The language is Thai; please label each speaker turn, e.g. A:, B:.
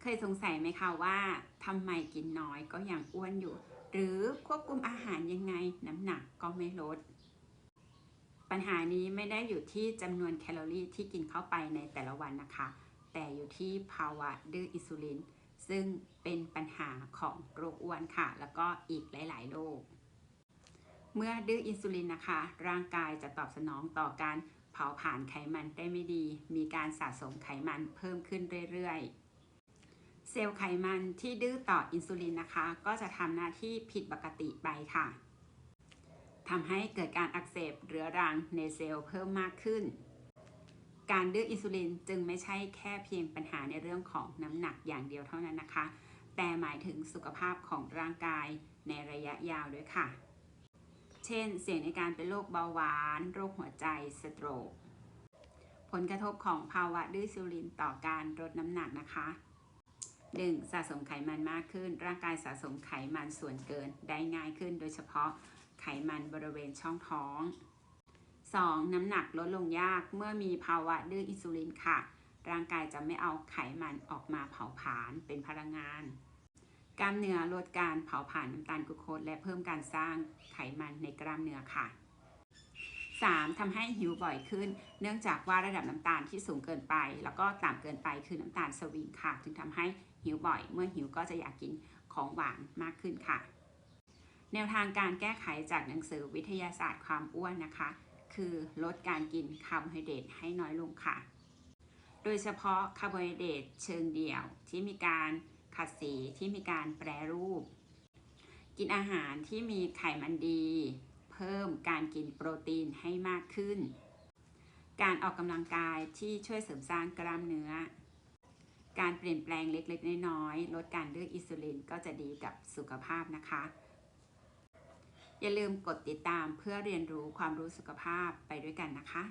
A: เคยสงสัยไหมคะว่าทำไมกินน้อยก็ยังอ้วนอยู่ หรือควบคุมอาหารยังไงน้ำหนักก็ไม่ลด ปัญหานี้ไม่ได้อยู่ที่จำนวนแคลอรี่ที่กินเข้าไปในแต่ละวันนะคะ แต่อยู่ที่ภาวะดื้ออินซูลิน ซึ่งเป็นปัญหาของโรคอ้วนค่ะ แล้วก็อีกหลาย ๆ โรคเมื่อดื้ออินซูลินนะคะ ร่างกายจะตอบสนองต่อการเผาผลาญไขมันได้ไม่ดี มีการสะสมไขมันเพิ่มขึ้นเรื่อยๆ เซลล์ไขมันที่ดื้อต่ออินซูลินนะคะ ก็จะทำหน้าที่ผิดปกติไปค่ะทำให้เกิดการอักเสบเรื้อรังในเซลล์เพิ่มมากขึ้น การดื้ออินซูลินจึงไม่ใช่แค่เพียงปัญหาในเรื่องของน้ำหนักอย่างเดียวเท่านั้นนะคะ แต่หมายถึงสุขภาพของร่างกายในระยะยาวด้วยค่ะ เช่น เสี่ยงในการเป็นโรคเบาหวาน โรคหัวใจ สโตรก ผลกระทบของภาวะดื้ออินซูลินต่อการลดน้ำหนักนะคะ 1. สะสมไขมันมากขึ้น ร่างกายสะสมไขมันส่วนเกินได้ง่ายขึ้น โดยเฉพาะไขมันบริเวณช่องท้อง 2. น้ำหนักลดลงยากเมื่อมีภาวะดื้ออินซูลินค่ะ ร่างกายจะไม่เอาไขมันออกมาเผาผลาญเป็นพลังงาน กล้ามเนื้อลดการเผาผลาญน้ำตาลกลูโคสและเพิ่มการสร้างไขมันในกล้ามเนื้อค่ะ 3. ทำให้หิวบ่อยขึ้น เนื่องจากว่าระดับน้ำตาลที่สูงเกินไป แล้วก็ต่ำเกินไปคือน้ำตาลสวิงค่ะ จึงทำให้หิวบ่อย เมื่อหิวก็จะอยากกินของหวานมากขึ้นค่ะ แนวทางการแก้ไขจากหนังสือวิทยาศาสตร์ความอ้วนนะคะ คือลดการกินคาร์โบไฮเดรตให้น้อยลงค่ะ โดยเฉพาะคาร์โบไฮเดรตเชิงเดี่ยวที่มีการขัดสีที่มีการแปรรูป กินอาหารที่มีไขมันดี เพิ่มการกินโปรตีนให้มากขึ้น การออกกำลังกายที่ช่วยเสริมสร้างกล้ามเนื้อ การเปลี่ยนแปลงเล็กๆ น้อยๆ ลดการเลือกอินซูลินก็จะดีกับสุขภาพนะคะ อย่าลืมกดติดตามเพื่อเรียนรู้ความรู้สุขภาพไปด้วยกันนะคะ